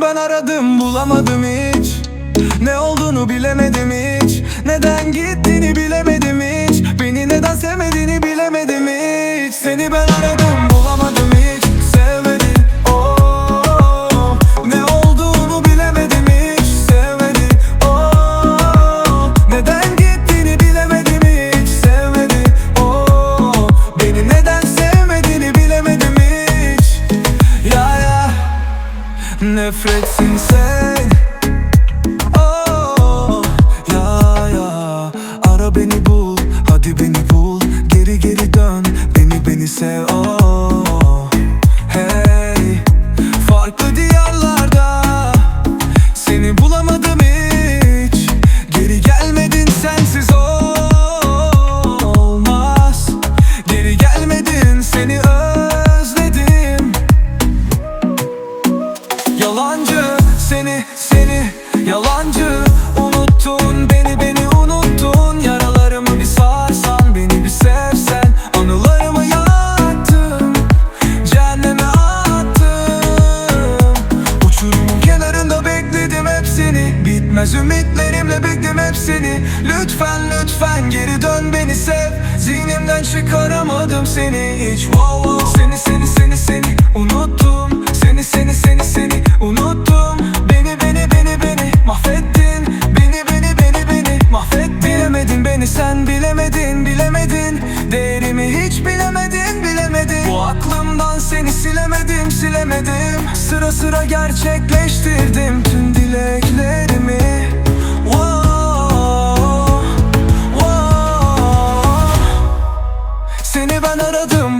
Ben aradım bulamadım hiç. Ne olduğunu bilemedim hiç. Neden gittiğini bilemedim hiç. Beni neden sevmediğini bilemedim hiç. Seni ben aradım. Nefretsin sen Bitmez ümitlerimle bekledim hep seni. Lütfen lütfen geri dön beni sev. Zihnimden çıkaramadım seni hiç. Wow, wow. Seni seni seni seni unuttum. Seni seni seni seni unuttum. Beni beni beni beni mahvettin. Beni beni beni beni mahvettin. Bilemedin beni sen bilemedin bilemedin. Değerimi hiç bilemedin bilemedin. Bu aklımdan seni silemedim silemedim. Sıra sıra gerçekleştirdim tüm dileklerimi ben aradım.